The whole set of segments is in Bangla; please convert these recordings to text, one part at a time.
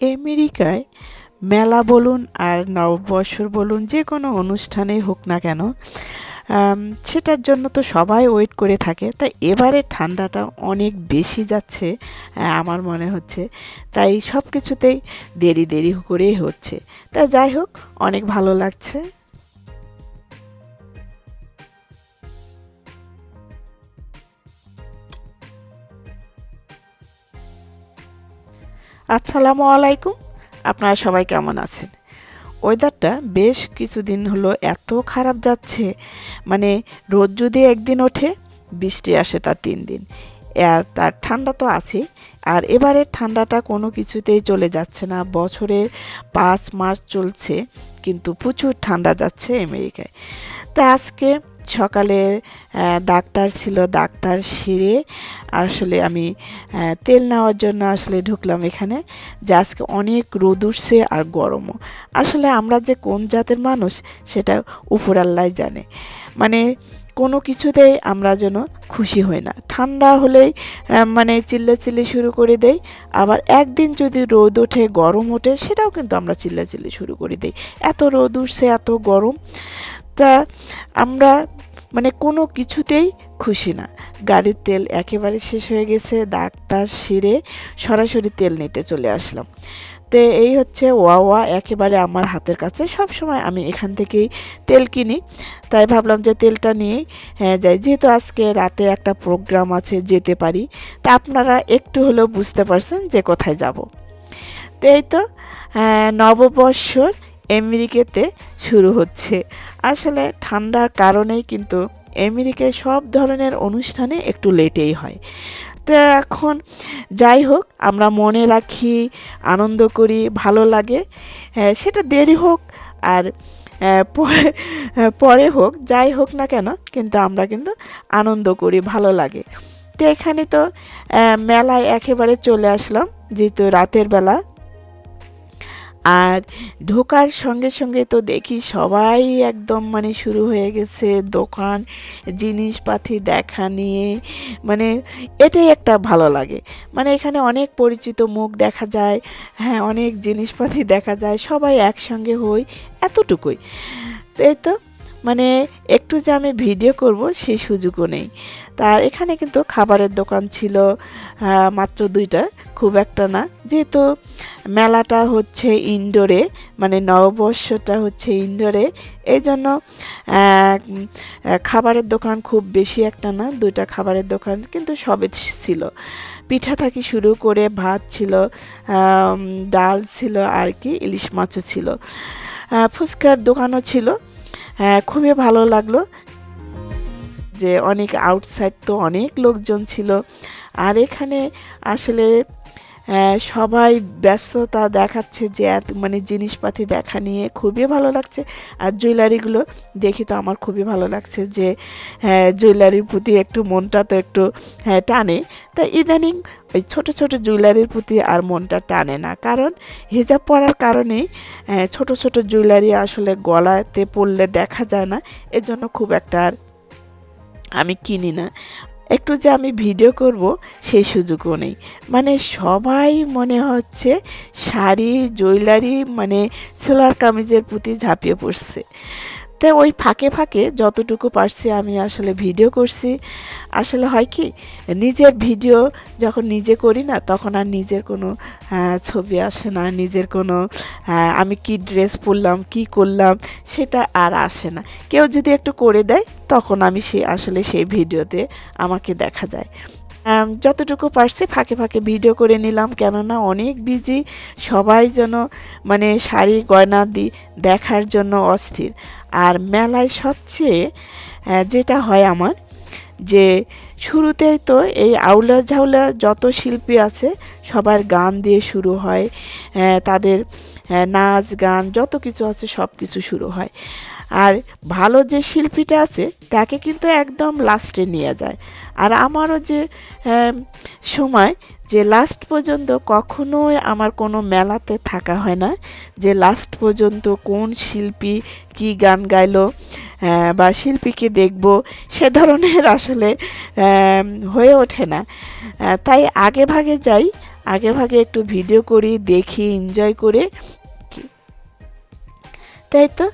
আমেরিকায় মেলা বলুন আর নববর্ষর বলুন, যে কোনো অনুষ্ঠানেই হোক না কেন সেটার জন্য তো সবাই ওয়েট করে থাকে। তাই এবারে ঠান্ডাটা অনেক বেশি যাচ্ছে আমার মনে হচ্ছে। তাই সব কিছুতেই দেরি দেরি করেই হচ্ছে। তা যাই হোক, অনেক ভালো লাগছে। আসসালামু আলাইকুম। আপনারা সবাই কেমন আছেন? ওয়েদারটা বেশ কিছুদিন হলো এত খারাপ যাচ্ছে। মানে রোদ যদি একদিন ওঠে, বৃষ্টি আসে তার তিন দিন। তার ঠান্ডা তো আছেই। আর এবারে ঠান্ডাটা কোনো কিছুতেই চলে যাচ্ছে না। বছরে পাঁচ মাস চলছে, কিন্তু প্রচুর ঠান্ডা যাচ্ছে আমেরিকায়। তা আজকে সকালে ডাক্তার ছিল ডাক্তার সেরে আসলে আমি তেল নেওয়ার জন্য আসলে ঢুকলাম এখানে। যে আজকে অনেক রোদ উঠছে আর গরমও। আসলে আমরা যে কোন জাতের মানুষ সেটা উপর আল্লাহ জানে। মানে কোনো কিছুতেই আমরা যেন খুশি হই না। ঠান্ডা হলেই মানে চিল্লাচিল্লি শুরু করে দেই। আবার একদিন যদি রোদ ওঠে, গরম ওঠে, সেটাও কিন্তু আমরা চিল্লাচিল্লি শুরু করে দিই। এত রোদ উঠছে, এত গরম। তা আমরা মানে কোনো কিছুতেই খুশি না। গাড়ির তেল একেবারে শেষ হয়ে গেছে ডাক্তার সেরে সরাসরি তেল নিতে চলে আসলাম। তো এই হচ্ছে ওয়া ওয়া একেবারে আমার হাতের কাছে। সব সময় আমি এখান থেকেই তেল কিনি। তাই ভাবলাম যে তেলটা নিয়েই হ্যাঁ যাই। যেহেতু আজকে রাতে একটা প্রোগ্রাম আছে যেতে পারি। তা আপনারা একটু হলেও বুঝতে পারছেন যে কোথায় যাব। তো এই তো আহ, নববর্ষর আমেরিকাতে শুরু হচ্ছে। আসলে ঠান্ডার কারণেই কিন্তু আমেরিকায় সব ধরনের অনুষ্ঠানে একটু লেটেই হয়। তো এখন যাই হোক আমরা মনে রাখি আনন্দ করি ভালো লাগে। হ্যাঁ, সেটা দেরি হোক আর আহ, পরে পরে হোক যাই হোক না কেন কিন্তু আমরা কিন্তু আনন্দ করি ভালো লাগে। তো এখানে তো মেলায় একেবারে চলে আসলাম যেহেতু রাতের বেলা। আর ঢোকার সঙ্গে সঙ্গে তো দেখি সবাই একদম মানে শুরু হয়ে গেছে দোকান, জিনিসপাতি দেখা নিয়ে। মানে এটাই একটা ভালো লাগে। মানে এখানে অনেক পরিচিত মুখ দেখা যায় হ্যাঁ অনেক জিনিসপাতি দেখা যায়, সবাই একসঙ্গে হই এতটুকুই। এই তো? মানে একটু যে আমি ভিডিও করব সেই সুযোগও নেই। তার এখানে কিন্তু খাবারের দোকান ছিল মাত্র দুইটা, খুব একটা না। যেহেতু মেলাটা হচ্ছে ইনডোরে মানে নববর্ষটা হচ্ছে ইনডোরে এই জন্য খাবারের দোকান খুব বেশি একটা না, দুইটা খাবারের দোকান কিন্তু সবই ছিল। পিঠা থাকি শুরু করে ভাত ছিল ডাল ছিল আর কি, ইলিশ মাছও ছিল। ফুচকার দোকানও ছিল। খুবই ভালো লাগল যে অনেক আউটসাইড তো অনেক লোকজন ছিল। আর এখানে আসলে সবাই ব্যস্ততা দেখাচ্ছে যে এত মানে জিনিসপাতি দেখা নিয়ে খুবই ভালো লাগছে। আর জুয়েলারিগুলো দেখি তো আমার খুবই ভালো লাগছে যে হ্যাঁ জুয়েলারির প্রতি একটু মনটা তো একটু হ্যাঁ টানে। তা ইদানিং ওই ছোট ছোট জুয়েলারির প্রতি আর মনটা টানে না। কারণ হিজাব পরার কারণেই আহ, ছোট ছোট জুয়েলারি আসলে গলাতে পড়লে দেখা যায় না। এজন্য খুব একটা আর আমি কিনি না। একটু যে আমি ভিডিও করব, সেই সুযোগও নেই। মানে সবাই মনে হচ্ছে শাড়ি, জুয়েলারি মানে সোলার কামিজের প্রতি ঝাঁপিয়ে পড়ছে। তো ওই ফাঁকে ফাঁকে যতটুকু পারছি আমি আসলে ভিডিও করছি। আসলে হয় কি নিজের ভিডিও যখন নিজে করি না তখন আর নিজের কোনো আহ, ছবি আসে না নিজের কোনো আহ, আমি কি ড্রেস পরলাম কি করলাম সেটা আর আসে না। কেউ যদি একটু করে দেয় তখন আমি সে আসলে সেই ভিডিওতে আমাকে দেখা যায়। যতটুকু পারছি ফাঁকে ফাঁকে ভিডিও করে নিলাম, কেননা অনেক বিজি সবাই যেন মানে শাড়ি গয়না দি, দেখার জন্য অস্থির। আর মেলায় সবচেয়ে যেটা হয় আমার, যে শুরুতেই তো এই আউলা ঝাউলা যত শিল্পী আছে, সবার গান দিয়ে শুরু হয় তাদের নাচ গান যত কিছু আছে সব কিছু শুরু হয়। আর ভালো যে শিল্পীটা আছে তাকে কিন্তু একদম লাস্টে নিয়ে যায়। আর আমারও যে আহ, সময় যে লাস্ট পর্যন্ত কখনোই আমার কোনো মেলাতে থাকা হয় না। যে লাস্ট পর্যন্ত কোন শিল্পী কি গান গাইলো বা শিল্পীকে দেখব সে ধরনের আসলে হয়ে ওঠে না। তাই আগে ভাগে যাই। আগে ভাগে একটু ভিডিও করি দেখি এনজয় করে। তাই তো?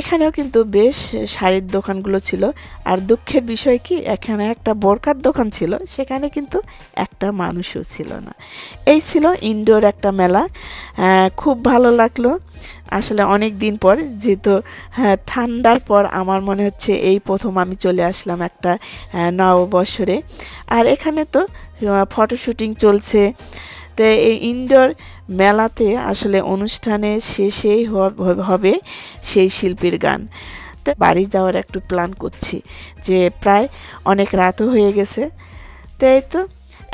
এখানেও কিন্তু বেশ শাড়ির দোকানগুলো ছিল। আর দুঃখের বিষয় কি এখানে একটা বোরকার দোকান ছিল সেখানে কিন্তু একটা মানুষও ছিল না। এই ছিল ইনডোর একটা মেলা। খুব ভালো লাগল। আসলে অনেক দিন পর যেহেতু হ্যাঁ, ঠান্ডার পর আমার মনে হচ্ছে এই প্রথম আমি চলে আসলাম একটা নববৎসরে আর এখানে তো ফটোশুটিং চলছে। তো এই ইনডোর মেলাতে আসলে অনুষ্ঠানে শেষেই হবে সেই শিল্পীর গান। তো বাড়ি যাওয়ার একটু প্ল্যান করছি যে প্রায় অনেক রাতও হয়ে গেছে। তাই তো,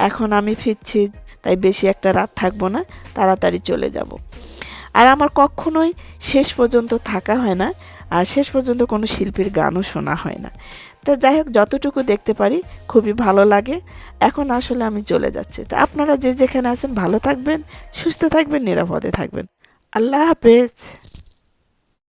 এখন আমি ফিরছি, তাই বেশি একটা রাত থাকব না, তাড়াতাড়ি চলে যাব। আর আমার কখনোই শেষ পর্যন্ত থাকা হয় না, আর শেষ পর্যন্ত কোনো শিল্পীর গানও শোনা হয় না। তা যাই হোক, যতটুকু দেখতে পারি, খুবই ভালো লাগে। এখন আসলে আমি চলে যাচ্ছি। তা আপনারা যে যেখানে আছেন, ভালো থাকবেন, সুস্থ থাকবেন, নিরাপদে থাকবেন। আল্লাহ হাফেজ।